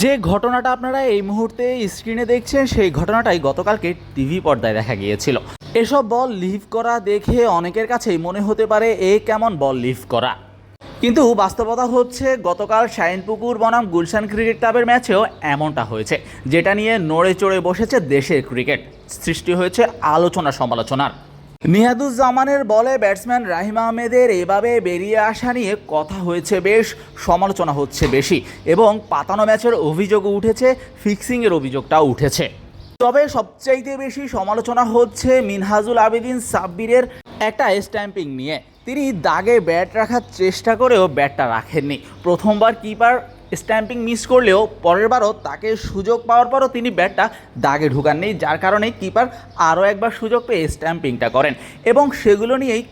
যে ঘটনাটা আপনারা এই মুহূর্তে স্ক্রিনে দেখছেন, সেই ঘটনাটাই গতকালকে টিভি পর্দায় দেখা গিয়েছিল। এসব বল লিভ করা দেখে অনেকের কাছেই মনে হতে পারে, এ কেমন বল লিভ করা? কিন্তু বাস্তবতা হচ্ছে, গতকাল শাইনপুকুর বনাম গুলশান ক্রিকেট ক্লাবের ম্যাচেও এমনটা হয়েছে, যেটা নিয়ে নড়ে চড়ে বসেছে দেশের ক্রিকেট। সৃষ্টি হয়েছে আলোচনা সমালোচনার নিহাদুজ্জামানের বলে ব্যাটসম্যান রাহিম আহমেদের এভাবে বেরিয়ে আসা নিয়ে কথা হয়েছে বেশ, সমালোচনা হচ্ছে বেশি এবং পাতানো ম্যাচের অভিযোগও উঠেছে, ফিক্সিংয়ের অভিযোগটাও উঠেছে। তবে সবচাইতে বেশি সমালোচনা হচ্ছে মিনহাজুল আবেদিন সাব্বিরের একটা স্ট্যাম্পিং নিয়ে। তিনি দাগে ব্যাট রাখার চেষ্টা করেও ব্যাটটা রাখেননি। প্রথমবার কিপার স্ট্যাম্পিং মিস করলেও পরের বারও তাকে সুযোগ পাওয়ার পরও তিনি ব্যাটটা দাগে ঢুকাননি, যার কারণে কিপার আরও একবার সুযোগ পেয়ে স্ট্যাম্পিংটা করেন। এবং সেগুলো নিয়েই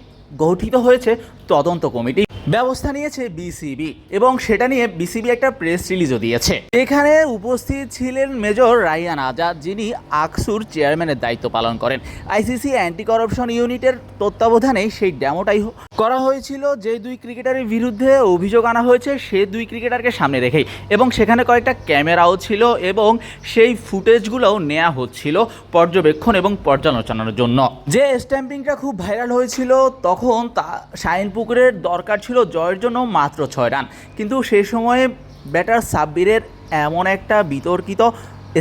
গঠিত হয়েছে তদন্ত কমিটি। ব্যবস্থা নিয়েছে বিসিবি এবং সেটা নিয়ে বিসিবি একটা প্রেস রিলিজও দিয়েছে। এখানে উপস্থিত ছিলেন মেজর রাইয়ান আজাদ, যিনি আকসুর চেয়ারম্যানের দায়িত্ব পালন করেন। আইসিসি অ্যান্টি করাপশন ইউনিটের তত্ত্বাবধানে সেই ডেমোটাই করা হয়েছিল। যে দুই ক্রিকেটারের বিরুদ্ধে অভিযোগ আনা হয়েছে, সে দুই ক্রিকেটারকে সামনে রেখেই। এবং সেখানে কয়েকটা ক্যামেরাও ছিল এবং সেই ফুটেজগুলোও নেওয়া হচ্ছিল পর্যবেক্ষণ এবং পর্যালোচনার জন্য। যে স্ট্যাম্পিংটা খুব ভাইরাল হয়েছিল, তখন তা শাইন পুকুরের দরকার ছিল জয়ের জন্য মাত্র ছয় রান। কিন্তু সেই সময়ে ব্যাটার সাব্বিরের এমন একটা বিতর্কিত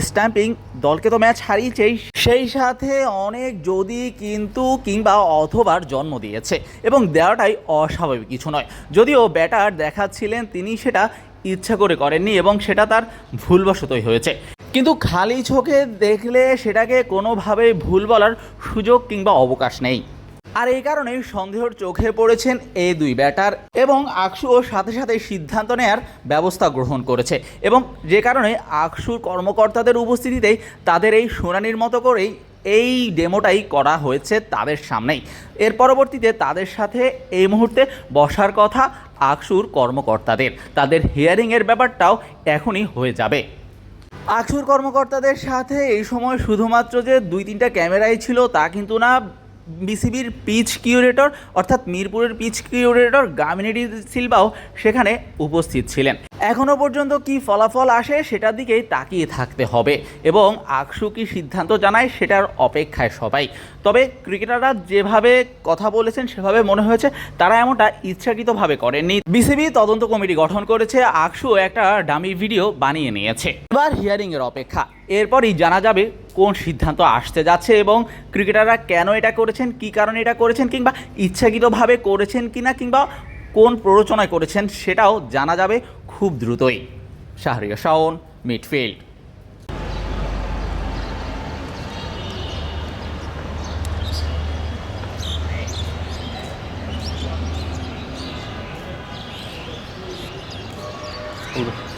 স্ট্যাম্পিং দলকে তো ম্যাচ হারিয়েছেই। সেই সাথে অনেক যদি কিন্তু কিংবা অথবার জন্ম দিয়েছে এবং দেওয়াটাই অস্বাভাবিক কিছু নয়। যদিও ব্যাটার দেখাচ্ছিলেন তিনি সেটা ইচ্ছা করে করেননি এবং সেটা তার ভুলবশতই হয়েছে। কিন্তু খালি চোখে দেখলে সেটাকে কোনোভাবে ভুল বলার সুযোগ কিংবা অবকাশ নেই। আর এই কারণেই সন্দেহর চোখে পড়েছেন এই দুই ব্যাটার এবং আকসুও সাথে সাথে সিদ্ধান্ত নেয়ার ব্যবস্থা গ্রহণ করেছে এবং যে কারণে আকসুর কর্মকর্তাদের উপস্থিতিতেই তাদের এই শুনানির মতো করেই এই ডেমোটাই করা হয়েছে তাদের সামনেই। এর পরবর্তীতে তাদের সাথে এই মুহূর্তে বসার কথা আকসুর কর্মকর্তাদের। তাদের হিয়ারিংয়ের ব্যাপারটাও এখনই হয়ে যাবে। আকসুর কর্মকর্তাদের সাথে এই সময় শুধুমাত্র যে দুই তিনটা ক্যামেরাই ছিল তা কিন্তু না বিসিবির পিচ কিউরেটর অর্থাৎ মিরপুরের পিচ কিউরেটর গামিনেডি সিলভাও সেখানে উপস্থিত ছিলেন। এখনও পর্যন্ত কি ফলাফল আসে সেটার দিকেই তাকিয়ে থাকতে হবে এবং আকসু কি সিদ্ধান্ত জানায় সেটার অপেক্ষায় সবাই। তবে ক্রিকেটাররা যেভাবে কথা বলেছেন সেভাবে মনে হয়েছে তারা এমনটা ইচ্ছাকৃতভাবে করেননি। বিসিবি তদন্ত কমিটি গঠন করেছে, আকসু একটা ডামি ভিডিও বানিয়ে নিয়েছে। এবার হিয়ারিংয়ের অপেক্ষা। এরপরই জানা যাবে কোন সিদ্ধান্ত আসতে যাচ্ছে এবং ক্রিকেটাররা কেন এটা করেছেন, কী কারণে এটা করেছেন কিংবা ইচ্ছাকৃতভাবে করেছেন কিনা কিংবা কোন প্ররোচনায় করেছেন সেটাও জানা যাবে খুব দ্রুতই। শাহরিয়া শাওন, মিডফিল্ড। পুরো